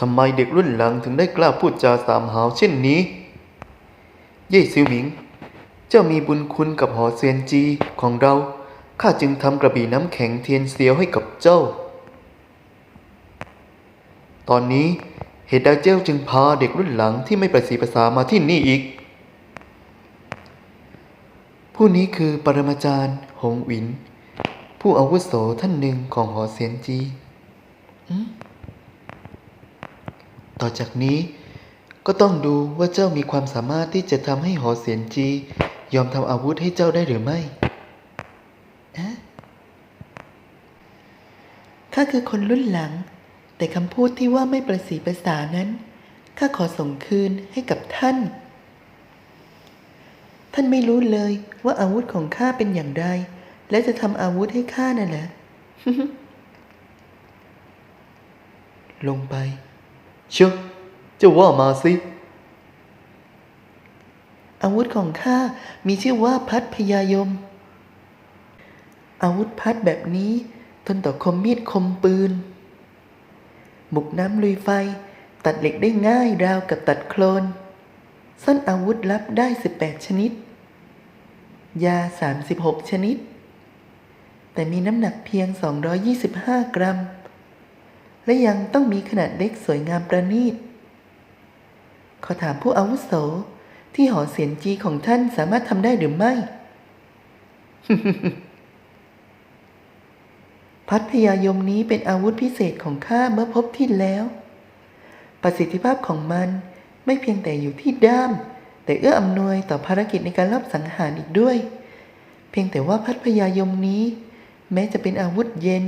ทำไมเด็กรุ่นหลังถึงได้กล้าพูดจาสามหาวเช่นนี้ เย่ซิวหมิง เจ้ามีบุญคุณกับหอเซียนจีของเรา ข้าจึงทำกระบี่น้ำแข็งเทียนเสียวให้กับเจ้า ตอนนี้เหตุใดเจ้าจึงพาเด็กรุ่นหลังที่ไม่ประสีภาษามาที่นี่อีก ผู้นี้คือปรมาจารย์ หงหวิน ผู้อาวุโสท่านหนึ่งของหอเซียนจี อืม ต่อจากนี้ ก็ต้องดูว่าเจ้ามีความสามารถที่จะทำให้หอเซียนจี ยอมทำอาวุธให้เจ้าได้หรือไม่ข้าคือคนรุ่นหลัง แต่คำพูดที่ว่าไม่ประสีประสานั้นข้าขอส่งคืนให้กับท่าน ท่านไม่รู้เลยว่าอาวุธของข้าเป็นอย่างไร และจะทำอาวุธให้ข้านั่นแหละลงไป เชื่อเจ้าว่ามาสิอาวุธของข้ามีชื่อว่าพัดพยายม อาวุธพัดแบบนี้ ทนต่อคมมีดคมปืนหมุกน้ำลุยไฟ ตัดเหล็กได้ง่ายราวกับตัดโคลนซ่อนอาวุธลับได้ 18 ชนิด ยา 36 ชนิด แต่มีน้ำหนักเพียง 225 กรัม และยังต้องมีขนาดเล็กสวยงามประณีตขอถามผู้อาวุโสที่หอเสียนจีของท่านสามารถทำได้หรือไม่ พัดพยายมนี้เป็นอาวุธพิเศษของข้าเมื่อพบที่แล้ว ประสิทธิภาพของมันไม่เพียงแต่อยู่ที่ด้าม แต่เอื้ออำนวยต่อภารกิจในการลอบสังหารอีกด้วย เพียงแต่ว่าพัดพยายมนี้ แม้จะเป็นอาวุธเย็น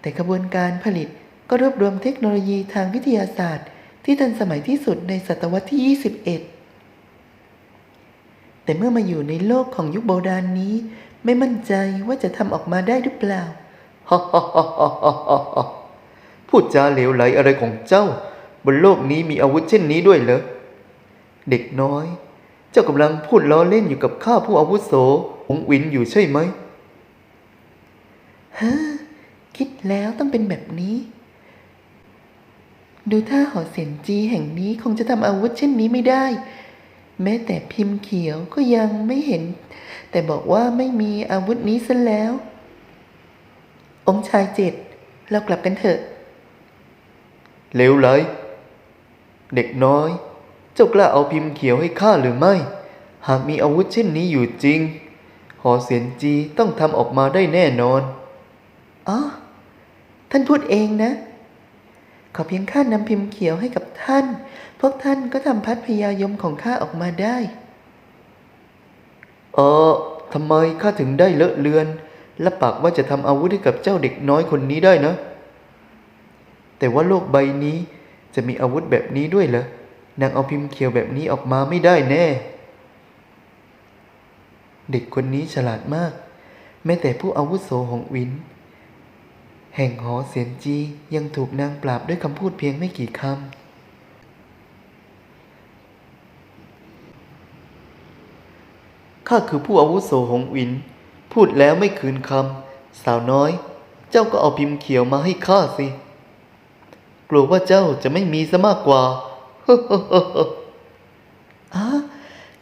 แต่กระบวนการผลิต ก็รวบรวมเทคโนโลยีทางวิทยาศาสตร์ ที่ทันสมัยที่สุดในศตวรรษที่ 21 แต่เมื่อมาอยู่ในโลกของยุคโบราณนี้ ไม่มั่นใจว่าจะทำออกมาได้หรือเปล่าฮ่าฮ่าฮ่าฮ่าฮ่าฮ่าฮ่าพูดจาเหลวไหลอะไรของเจ้า บนโลกนี้มีอาวุธเช่นนี้ด้วยเหรอ เด็กน้อย เจ้ากำลังพูดล้อเล่นอยู่กับข้าผู้อาวุโสหงวินอยู่ใช่ไหมฮะคิดแล้วต้องเป็นแบบนี้ ดูท่าหอเสียนจีแห่งนี้คงจะทำอาวุธเช่นนี้ไม่ได้ แม้แต่พิมพ์เขียวก็ยังไม่เห็น แต่บอกว่าไม่มีอาวุธนี้ซะแล้ว องค์ชายเจ็ดเรากลับกันเถอะเลวไหลเด็กน้อย เจ้ากล้าเอาพิมพ์เขียวให้ข้าหรือไม่ หากมีอาวุธเช่นนี้อยู่จริง หอเสียนจีต้องทำออกมาได้แน่นอนอ๋อท่านพูดเองนะ ขอเพียงข้านำพิมพ์เขียวให้กับท่าน พวกท่านก็ทำพัดพยายมของข้าออกมาได้ เออทำไมข้าถึงได้เลอะเลือน และปากว่าจะทำอาวุธให้กับเจ้าเด็กน้อยคนนี้ได้นะ แต่ว่าโลกใบนี้จะมีอาวุธแบบนี้ด้วยเหรอนางเอาพิมพ์เขียวแบบนี้ออกมาไม่ได้แน่ เด็กคนนี้ฉลาดมาก แม้แต่ผู้อาวุโสของวิน แห่งหอเสียนจียังถูกนางปราบด้วยคำพูดเพียงไม่กี่คำข้าคือผู้อาวุโสหงวิน พูดแล้วไม่คืนคำสาวน้อย เจ้าก็เอาพิมพ์เขียวมาให้ข้าสิ กลัวว่าเจ้าจะไม่มีซะมากกว่าอ๋อ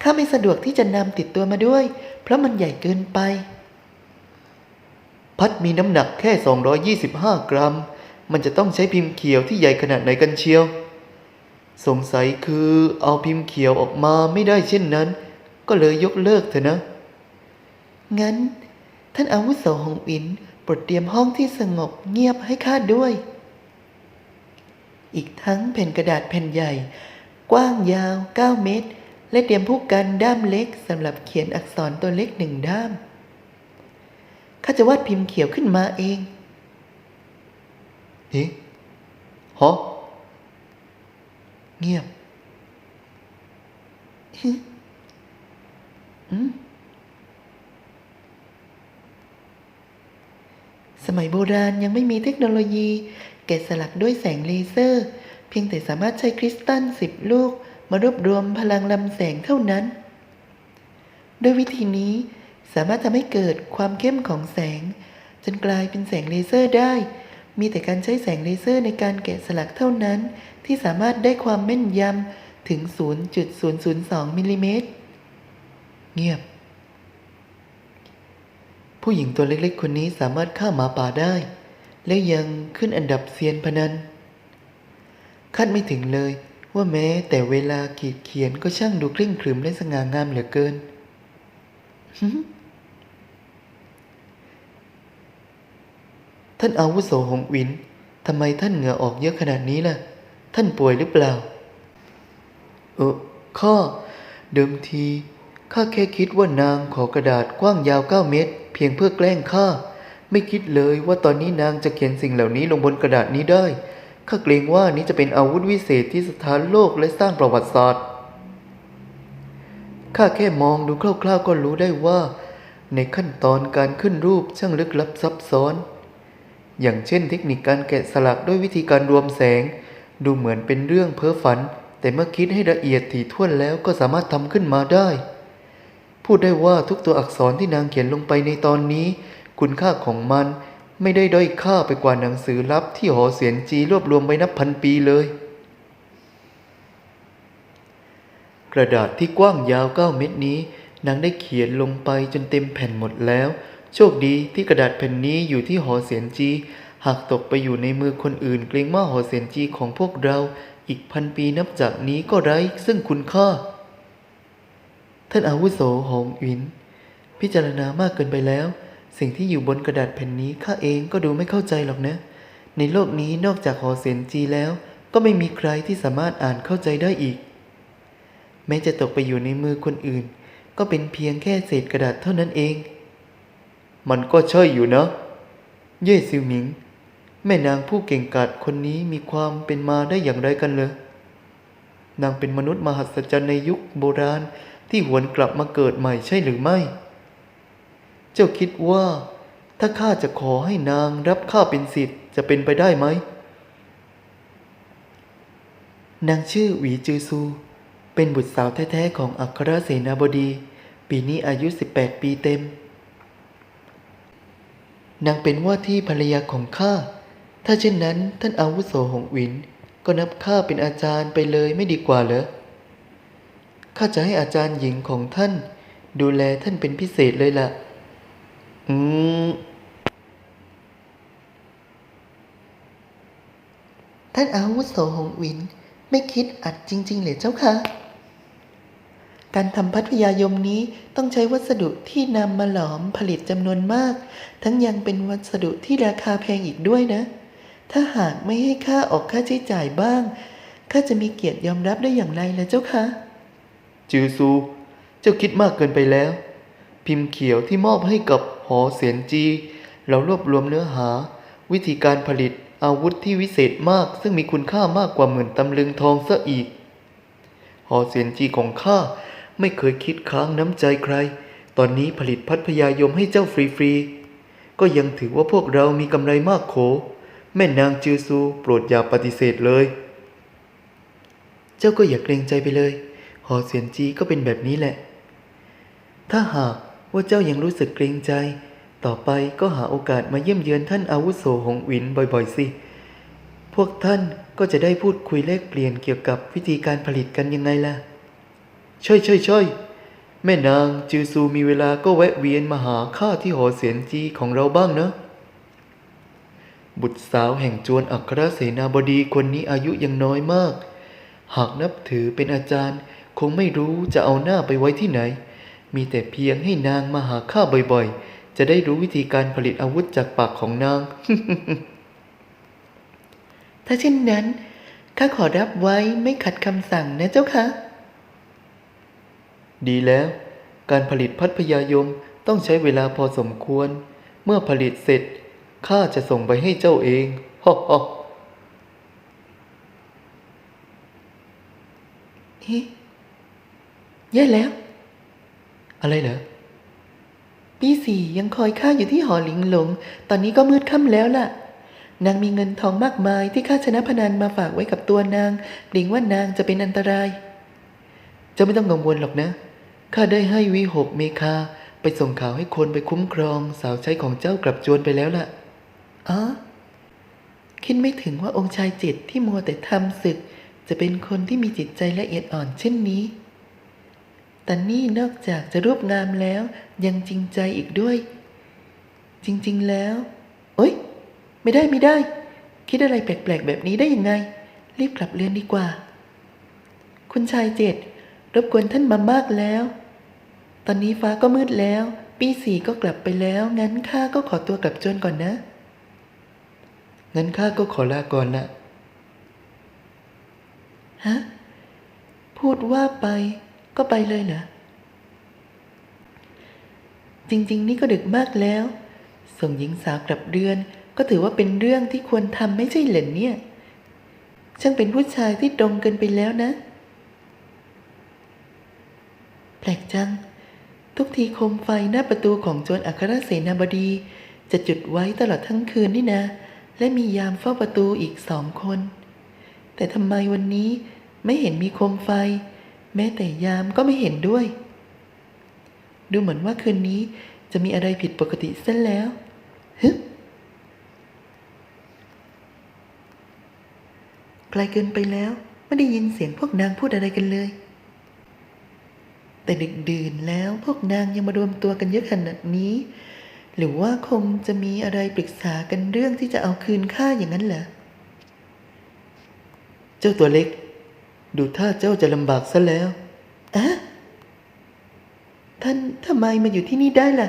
ข้าไม่สะดวกที่จะนำติดตัวมาด้วย เพราะมันใหญ่เกินไป พัดมีน้ำหนักแค่ 225 กรัม มันจะต้องใช้พิมพ์เขียวที่ใหญ่ขนาดไหนกันเชียว สงสัยคือเอาพิมพ์เขียวออกมาไม่ได้เช่นนั้น ก็เลยยกเลิกเถอะนะ งั้น ท่านอาวุโสหงอินโปรดเตรียมห้องที่สงบเงียบให้ข้าด้วย อีกทั้งแผ่นกระดาษแผ่นใหญ่ กว้างยาว 9 เมตร และเตรียมผู้กันด้ามเล็กสำหรับเขียนอักษรตัวเล็กหนึ่งด้าม ข้าจะวาดพิมพ์เขียวขึ้นมาเองเอ๊ะฮะเงียบอืมสมัยโบราณยังไม่มีเทคโนโลยี แกะสลักด้วยแสงเลเซอร์ เพียงแต่สามารถใช้คริสตัลสิบลูก มารวบรวมพลังลำแสงเท่านั้น ด้วยวิธีนี้ สามารถทำให้เกิดความเข้มของแสง จนกลายเป็นแสงเลเซอร์ได้ มีแต่การใช้แสงเลเซอร์ในการแกะสลักเท่านั้น ที่สามารถได้ความแม่นยำถึง 0.002มิลลิเมตรเงียบ ผู้หญิงตัวเล็กๆ คนนี้สามารถฆ่าหมาป่าได้ แล้วยังขึ้นอันดับเซียนพนันคาดไม่ถึงเลยว่าแม้แต่เวลาขีดเขียนก็ช่างดูเคร่งขรึมและสง่างามเหลือเกิน ท่านอาวุโสหงวินทำไมท่านเหงื่อออกเยอะขนาดนี้ล่ะ ท่านป่วยหรือเปล่า เออข้าเดิมทีข้าแค่คิดว่านางขอกระดาษกว้างยาวเก้าเมตร เพียงเพื่อแกล้งข้าไม่คิดเลยว่าตอนนี้นางจะเขียนสิ่งเหล่านี้ลงบนกระดาษนี้ได้ข้าเกรงว่านี้จะเป็นอาวุธวิเศษที่สถานโลกและสร้างประวัติศาสตร์ข้าแค่มองดูคร่าวๆก็รู้ได้ว่า ในขั้นตอนการขึ้นรูปช่างลึกลับซับซ้อน อย่างเช่นเทคนิคการแกะสลักด้วยวิธีการรวมแสง ดูเหมือนเป็นเรื่องเพ้อฝัน แต่เมื่อคิดให้ละเอียดถี่ถ้วนแล้วก็สามารถทำขึ้นมาได้ พูดได้ว่าทุกตัวอักษรที่นางเขียนลงไปในตอนนี้ คุณค่าของมันไม่ได้ด้อยค่าไปกว่าหนังสือลับที่หอเสียนจีรวบรวมไว้นับพันปีเลย กระดาษที่กว้างยาว9เมตรนี้ นางได้เขียนลงไปจนเต็มแผ่นหมดแล้ว โชคดีที่กระดาษแผ่นนี้อยู่ที่หอเสียนจี หากตกไปอยู่ในมือคนอื่น เกรงว่าหอเสียนจีของพวกเรา อีกพันปีนับจากนี้ก็ไร้ซึ่งคุณค่า ท่านอาวุโสหงอิน พิจารณามากเกินไปแล้ว สิ่งที่อยู่บนกระดาษแผ่นนี้ข้าเองก็ดูไม่เข้าใจหรอกนะ ในโลกนี้นอกจากหอเสียนจีแล้ว ก็ไม่มีใครที่สามารถอ่านเข้าใจได้อีก แม้จะตกไปอยู่ในมือคนอื่น ก็เป็นเพียงแค่เศษกระดาษเท่านั้นเอง มันก็ใช่อยู่นะ เย่ซิวหมิง แม่นางผู้เก่งกาจคนนี้มีความเป็นมาได้อย่างไรกันเลยนางเป็นมนุษย์มหัศจรรย์ในยุคโบราณที่หวนกลับมาเกิดใหม่ใช่หรือไม่ เจ้าคิดว่า ถ้าข้าจะขอให้นางรับข้าเป็นสิทธิ์จะเป็นไปได้ไหม นางชื่อหวีจือซู เป็นบุตรสาวแท้ๆของอัครเสนาบดี ปีนี้อายุ 18 ปีเต็ม นางเป็นว่าที่ภรรยาของข้า ถ้าเช่นนั้นท่านอาวุโสหงวิน ก็นับข้าเป็นอาจารย์ไปเลยไม่ดีกว่าเหรอ ข้าจะให้อาจารย์หญิงของท่าน ดูแลท่านเป็นพิเศษเลยล่ะ อืม ท่านอาวุโสหงวิน ไม่คิดอัดจริง ๆเลยเจ้าคะ การทำพัทยายมนี้ต้องใช้วัสดุที่นำมาหลอมผลิตจำนวนมาก ทั้งยังเป็นวัสดุที่ราคาแพงอีกด้วยนะ ถ้าหากไม่ให้ค่าออกค่าใช้จ่ายบ้างข้าจะมีเกียรติยอมรับได้อย่างไรล่ะเจ้าคะจือซู เจ้าคิดมากเกินไปแล้ว พิมพ์เขียวที่มอบให้กับหอเสียนจี เรารวบรวมเนื้อหา วิธีการผลิตอาวุธที่วิเศษมาก ซึ่งมีคุณค่ามากกว่าหมื่นตำลึงทองซะอีก หอเสียนจีของข้า ไม่เคยคิดค้างน้ำใจใคร ตอนนี้ผลิตพัดพยายมให้เจ้าฟรีๆ ก็ยังถือว่าพวกเรามีกำไรมากโข แม่นางจือซูโปรดอย่าปฏิเสธเลย เจ้าก็อย่าเกรงใจไปเลย หอเสียนจีก็เป็นแบบนี้แหละ ถ้าหากว่าเจ้ายังรู้สึกเกรงใจ ต่อไปก็หาโอกาสมาเยี่ยมเยือนท่านอาวุโสหงวินบ่อยๆสิ พวกท่านก็จะได้พูดคุยแลกเปลี่ยนเกี่ยวกับวิธีการผลิตกันยังไงล่ะ ใช่ใช่ใช่แม่นางจือซูมีเวลาก็แวะเวียนมาหาข้าที่หอเสียนจีของเราบ้างนะ บุตรสาวแห่งจวนอัครเสนาบดีคนนี้อายุยังน้อยมาก หากนับถือเป็นอาจารย์คงไม่รู้จะเอาหน้าไปไว้ที่ไหน มีแต่เพียงให้นางมาหาข้าบ่อยๆ จะได้รู้วิธีการผลิตอาวุธจากปากของนาง ถ้าเช่นนั้นข้าขอรับไว้ไม่ขัดคำสั่งนะเจ้าคะ ดีแล้ว การผลิตพัดพยายมต้องใช้เวลาพอสมควร เมื่อผลิตเสร็จข้าจะส่งไปให้เจ้าเองฮ่าฮ่าเอ๊ะแย่แล้ว อะไรเหรอปีสี่ยังคอยข้าอยู่ที่หอหลิงหลง ตอนนี้ก็มืดค่ำแล้วล่ะ นางมีเงินทองมากมายที่ข้าชนะพนันมาฝากไว้กับตัวนางหลิงว่านางจะเป็นอันตราย เจ้าไม่ต้องกังวลหรอกนะ ข้าได้ให้วิหกเมคาไปส่งข่าวให้คนไปคุ้มครองสาวใช้ของเจ้ากลับจวนไปแล้วล่ะอ๋อคิดไม่ถึงว่าองค์ชายเจ็ดที่มัวแต่ทำศึก จะเป็นคนที่มีจิตใจละเอียดอ่อนเช่นนี้ แต่นี่นอกจากจะรูปงามแล้วยังจริงใจอีกด้วย จริงๆแล้ว โอ๊ย ไม่ได้ไม่ได้ คิดอะไรแปลกๆแบบนี้ได้ยังไง รีบกลับเรือนดีกว่า คุณชายเจ็ด รบกวนท่านมามากแล้ว ตอนนี้ฟ้าก็มืดแล้ว ปีสี่ก็กลับไปแล้ว งั้นข้าก็ขอตัวกลับจวนก่อนนะ งั้นข้าก็ขอลาก่อนละฮะ พูดว่าไปก็ไปเลยเหรอ จริง ๆ นี่ก็ดึกมากแล้ว ส่งหญิงสาวกลับเรือน ก็ถือว่าเป็นเรื่องที่ควรทำไม่ใช่เหรอเนี่ย ช่างเป็นผู้ชายที่ตรงเกินไปแล้วนะ แปลกจัง ทุกทีโคมไฟหน้าประตูของจวนอัครเสนาบดี จะจุดไว้ตลอดทั้งคืนนี่นะ และมียามเฝ้าประตูอีกสองคน แต่ทำไมวันนี้ไม่เห็นมีโคมไฟ แม้แต่ยามก็ไม่เห็นด้วย ดูเหมือนว่าคืนนี้จะมีอะไรผิดปกติซะแล้วฮึไกลเกินไปแล้ว ไม่ได้ยินเสียงพวกนางพูดอะไรกันเลย แต่ดึกดื่นแล้วพวกนางยังมารวมตัวกันเยอะขนาดนี้ หรือว่าคงจะมีอะไรปรึกษากันเรื่องที่จะเอาคืนค่าอย่างนั้นเหรอเจ้าตัวเล็ก ดูท่าเจ้าจะลำบากซะแล้วอะท่านทำไมมาอยู่ที่นี่ได้ล่ะ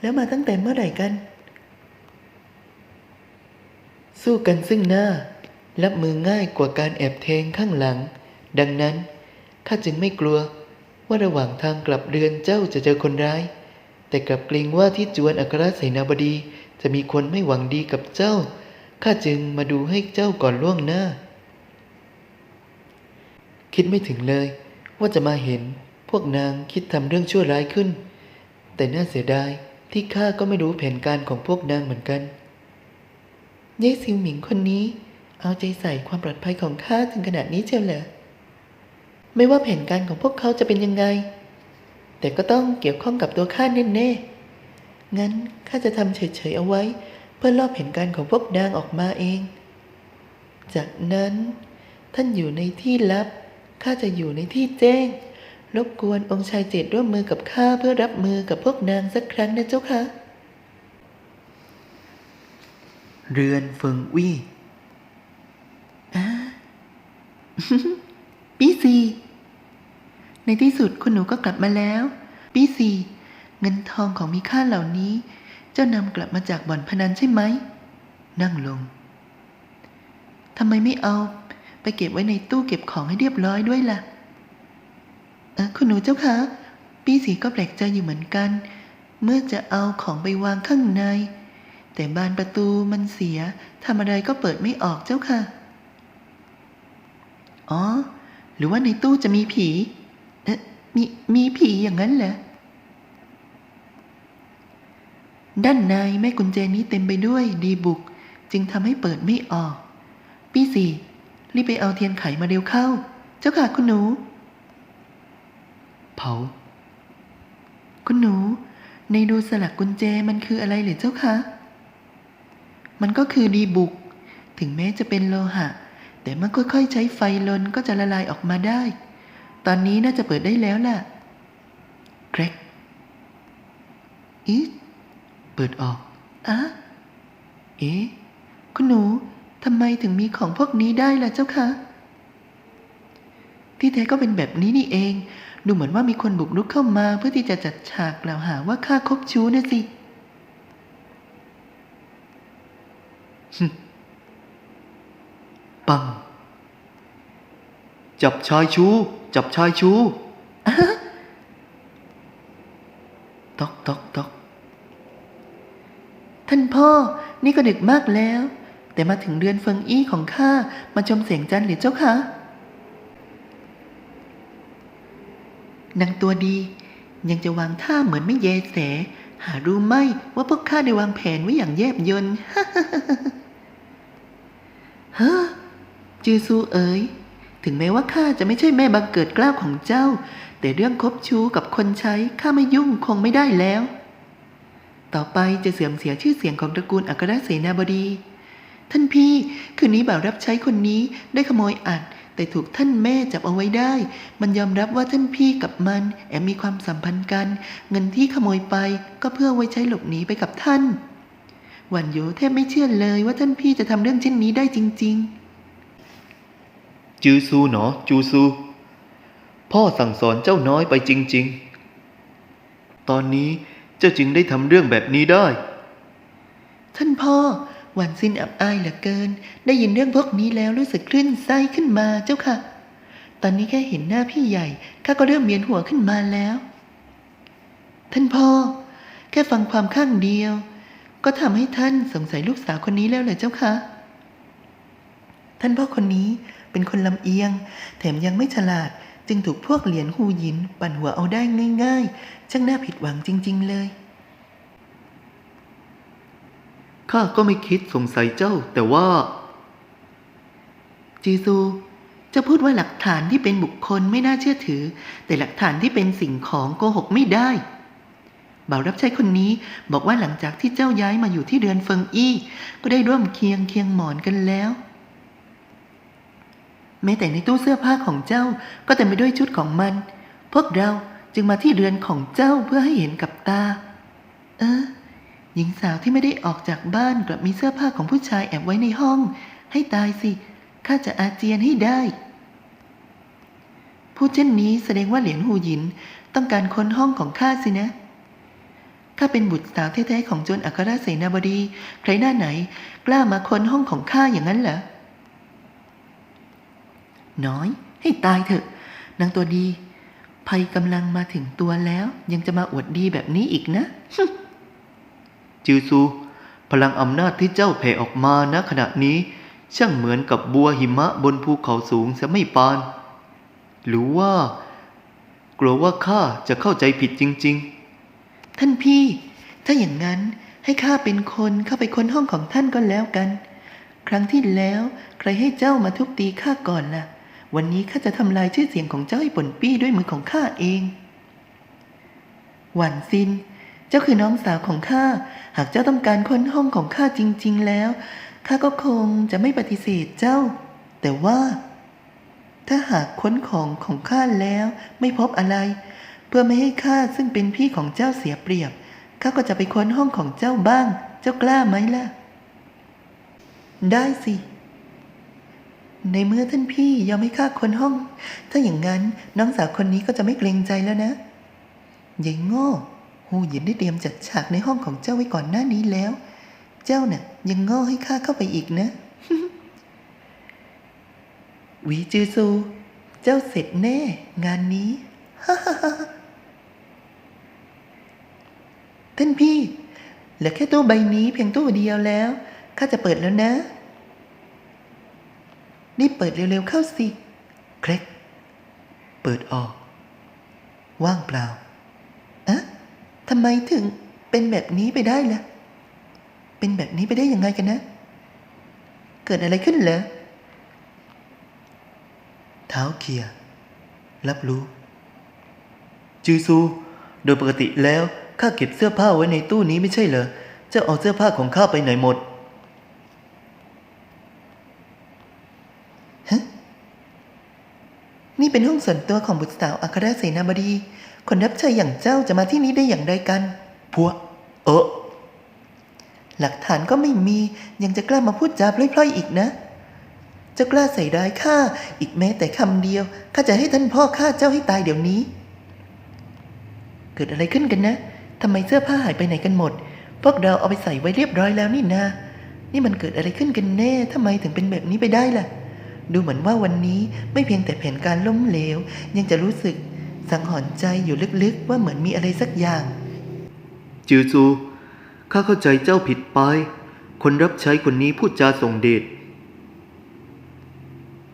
แล้วมาตั้งแต่เมื่อไหร่กัน สู้กันซึ่งหน้า รับมือง่ายกว่าการแอบแทงข้างหลัง ดังนั้นข้าจึงไม่กลัว ว่าระหว่างทางกลับเรือนเจ้าจะเจอคนร้าย แต่กลับเกรงว่าที่จวนอัครเสนาบดีจะมีคนไม่หวังดีกับเจ้า ข้าจึงมาดูให้เจ้าก่อนล่วงหน้า คิดไม่ถึงเลย ว่าจะมาเห็นพวกนางคิดทำเรื่องชั่วร้ายขึ้น แต่น่าเสียดายที่ข้าก็ไม่รู้แผนการของพวกนางเหมือนกันเย่ซิวหมิงคนนี้ เอาใจใส่ความปลอดภัยของข้าถึงขนาดนี้เชียวเหรอ ไม่ว่าแผนการของพวกเขาจะเป็นยังไง แต่ก็ต้องเกี่ยวข้องกับตัวข้าแน่ๆ งั้นข้าจะทำเฉยๆเอาไว้ เพื่อลอบแผนการของพวกนางออกมาเอง จากนั้น ท่านอยู่ในที่ลับข้าจะอยู่ในที่แจ้ง รบกวนองค์ชายเจ็ดร่วมมือกับข้าเพื่อรับมือกับพวกนางสักครั้งนะเจ้าค่ะเรือนเฟิงวี่ปีสี ในที่สุดคุณหนูก็กลับมาแล้วปีสีเงินทองของมีค่าเหล่านี้ เจ้านำกลับมาจากบ่อนพนันใช่ไหม นั่งลงทำไมไม่เอา ไปเก็บไว้ในตู้เก็บของให้เรียบร้อยด้วยล่ะ เออคุณหนูเจ้าคะปีสีก็แปลกใจอยู่เหมือนกัน เมื่อจะเอาของไปวางข้างใน แต่บานประตูมันเสียทำอะไรก็เปิดไม่ออกเจ้าค่ะ อ๋อ หรือว่าในตู้จะมีผี มีมีผีอย่างนั้นเหรอ ด้านในแม่กุญแจนี้เต็มไปด้วยดีบุก จึงทำให้เปิดไม่ออก พี่สี่รีบไปเอาเทียนไขมาเร็วเข้า เจ้าค่ะคุณหนู เผา คุณหนู ในดูสลักกุญแจมันคืออะไรเหรือเจ้าคะ มันก็คือดีบุก ถึงแม้จะเป็นโลหะ แต่เมื่อค่อยๆใช้ไฟลนก็จะละลายออกมาได้ ตอนนี้น่าจะเปิดได้แล้วล่ะแกรกอีเปิดออกอะเอ๊ะ คุณหนูทำไมถึงมีของพวกนี้ได้ล่ะเจ้าคะที่แท้ก็เป็นแบบนี้นี่เอง ดูเหมือนว่ามีคนบุกรุกเข้ามาเพื่อที่จะจัดฉากกล่าวหาว่าข้าคบชู้นะสิ ปัง จับชายชู จับชายชูตอกตอกตอกท่านพ่อ นี่ก็ดึกมากแล้ว แต่มาถึงเรือนเฟิงอี้ของข้า มาชมเสียงจันทร์หรือเจ้าคะนางตัวดี ยังจะวางท่าเหมือนไม่เยแส หารู้ไหมว่าพวกข้าได้วางแผนไว้อย่างแยบยนเฮ้อจือซูเอ๋ย ถึงแม้ว่าข้าจะไม่ใช่แม่บังเกิดเกล้าของเจ้า แต่เรื่องคบชู้กับคนใช้ข้าไม่ยุ่งคงไม่ได้แล้ว ต่อไปจะเสื่อมเสียชื่อเสียงของตระกูลอัครเสนาบดี ท่านพี่คืนนี้บ่าวรับใช้คนนี้ได้ขโมยอัดแต่ถูกท่านแม่จับเอาไว้ได้ มันยอมรับว่าท่านพี่กับมันแอบมีความสัมพันธ์กัน เงินที่ขโมยไปก็เพื่อไว้ใช้หลบหนีไปกับท่าน วันโยแทบไม่เชื่อเลยว่าท่านพี่จะทำเรื่องเช่นนี้ได้จริง ๆ จือซูหนอ จูซู พ่อสั่งสอนเจ้าน้อยไปจริง ๆ ตอนนี้เจ้าจึงได้ทำเรื่องแบบนี้ได้ ท่านพ่อวานซินอับอายเหลือเกิน ได้ยินเรื่องพวกนี้แล้วรู้สึกคลื่นไส้ขึ้นมาเจ้าค่ะ ตอนนี้แค่เห็นหน้าพี่ใหญ่ข้าก็เริ่มเวียนหัวขึ้นมาแล้ว ท่านพ่อ แค่ฟังความข้างเดียว ก็ทำให้ท่านสงสัยลูกสาวคนนี้แล้วเหรอเจ้าคะท่านพ่อคนนี้ เป็นคนลำเอียง แถมยังไม่ฉลาด จึงถูกพวกเหรียญหูหยิน ปั่นหัวเอาได้ง่ายๆช่างน่าผิดหวังจริง ๆ เลยข้าก็ไม่คิดสงสัยเจ้า แต่ว่า จีซู จะพูดว่าหลักฐานที่เป็นบุคคลไม่น่าเชื่อถือ แต่หลักฐานที่เป็นสิ่งของโกหกไม่ได้บ่าวรับใช้คนนี้บอกว่าหลังจากที่เจ้าย้ายมาอยู่ที่เรือนเฟิงอี้ ก็ได้ร่วมเคียงเคียงหมอนกันแล้ว แม้แต่ในตู้เสื้อผ้าของเจ้าก็เต็มไปด้วยชุดของมัน พวกเราจึงมาที่เรือนของเจ้าเพื่อให้เห็นกับตา เออ หญิงสาวที่ไม่ได้ออกจากบ้านกลับมีเสื้อผ้าของผู้ชายแอบไว้ในห้อง ให้ตายสิข้าจะอาเจียนให้ได้ พูดเช่นนี้แสดงว่าเหรียญหูหยินต้องการค้นห้องของข้าสินะข้าเป็นบุตรสาวแท้ๆของจนอัครเสนาบดี ใครหน้าไหน กล้ามาค้นห้องของข้าอย่างนั้นเหรอ น้อย ให้ตายเถอะ นางตัวดี ภัยกำลังมาถึงตัวแล้ว ยังจะมาอวดดีแบบนี้อีกนะจือซู พลังอำนาจที่เจ้าแผ่ออกมาณขณะนี้ ช่างเหมือนกับบัวหิมะบนภูเขาสูงจะไม่ปาน หรือว่า กลัวว่าข้าจะเข้าใจผิดจริง ๆ ท่านพี่ ถ้าอย่างนั้นให้ข้าเป็นคนเข้าไปค้นห้องของท่านก็แล้วกัน ครั้งที่แล้วใครให้เจ้ามาทุบตีข้าก่อนล่ะ วันนี้ข้าจะทำลายชื่อเสียงของเจ้าให้ป่นปี้ด้วยมือของข้าเอง หวันซิน เจ้าคือน้องสาวของข้า หากเจ้าต้องการค้นห้องของข้าจริง ๆ แล้ว ข้าก็คงจะไม่ปฏิเสธเจ้า แต่ว่า ถ้าหากค้นของของข้าแล้วไม่พบอะไร เพื่อไม่ให้ข้าซึ่งเป็นพี่ของเจ้าเสียเปรียบ ข้าก็จะไปค้นห้องของเจ้าบ้าง เจ้ากล้าไหมล่ะ ได้สิ ในเมื่อท่านพี่ยอมให้ข้าคนห้อง ถ้าอย่างนั้นน้องสาวคนนี้ก็จะไม่เกรงใจแล้วนะยายโง่หูหยินได้เตรียมจัดฉากในห้องของเจ้าไว้ก่อนหน้านี้แล้ว เจ้าน่ะ ยังโง่ให้ข้าเข้าไปอีกนะวีจือซู เจ้าเสร็จแน่ งานนี้ท่านพี่เหลือแค่ตู้ใบนี้เพียงตู้เดียวแล้วข้าจะเปิดแล้วนะ รีบเปิดเร็วๆเข้าสิ เคล็ก เปิดออก ว่างเปล่าอะทำไมถึงเป็นแบบนี้ไปได้ล่ะ เป็นแบบนี้ไปได้ยังไงกันนะ เกิดอะไรขึ้นเหรอ เท้าเคียร์รับรู้ จือซู โดยปกติแล้วข้าเก็บเสื้อผ้าไว้ในตู้นี้ไม่ใช่เหรอเจ้าเอาเสื้อผ้าของข้าไปไหนหมด ฮะ นี่เป็นห้องส่วนตัวของบุตรสาวอัครเสนาบดี คนรับใช้อย่างเจ้าจะมาที่นี้ได้อย่างไรกัน พวก เออ หลักฐานก็ไม่มียังจะกล้ามาพูดจาพล่อยๆอีกนะ จะกล้าใส่ร้ายข้าอีกแม้แต่คำเดียวข้าจะให้ท่านพ่อฆ่าเจ้าให้ตายเดี๋ยวนี้ เกิดอะไรขึ้นกันนะทำไมเสื้อผ้าหายไปไหนกันหมด พวกเราเอาไปใส่ไว้เรียบร้อยแล้วนี่นานี่มันเกิดอะไรขึ้นกันแน่ทำไมถึงเป็นแบบนี้ไปได้ล่ะ ดูเหมือนว่าวันนี้ไม่เพียงแต่แผนการล้มเหลว ยังจะรู้สึกสังหรณ์ใจอยู่ลึกๆ ว่าเหมือนมีอะไรสักอย่างจือซูข้าเข้าใจเจ้าผิดไป คนรับใช้คนนี้พูดจาส่งเดช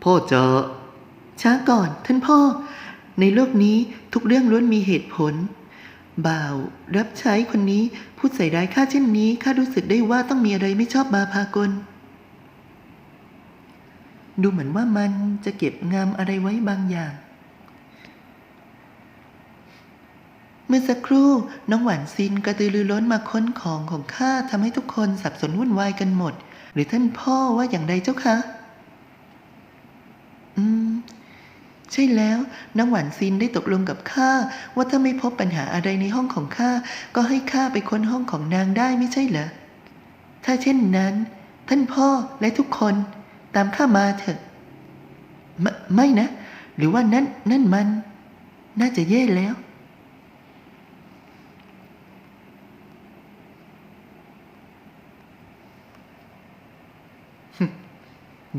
พ่อจะช้าก่อนท่านพ่อ ในโลกนี้ทุกเรื่องล้วนมีเหตุผล บ่าว รับใช้คนนี้พูดใส่ร้ายข้าเช่นนี้ข้ารู้สึกได้ว่าต้องมีอะไรไม่ชอบมาพากล ดูเหมือนว่ามันจะเก็บงามอะไรไว้บางอย่าง เมื่อสักครู่น้องหวานซินกระตือรือร้นมาค้นของของข้าทำให้ทุกคนสับสนวุ่นวายกันหมด หรือท่านพ่อว่าอย่างไรเจ้าคะ อืม ใช่แล้วนางหวานซินได้ตกลงกับข้าว่าถ้าไม่พบปัญหาอะไรในห้องของข้าก็ให้ข้าไปค้นห้องของนางได้ไม่ใช่เหรอถ้าเช่นนั้น ท่านพ่อและทุกคน ตามข้ามาเถอะ ไม่ไม่นะ หรือว่านั่นนั่นมัน น่าจะแย่แล้ว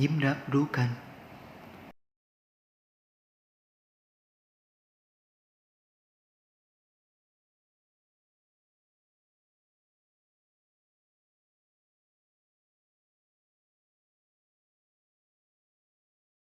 ยิ้มรับรู้กัน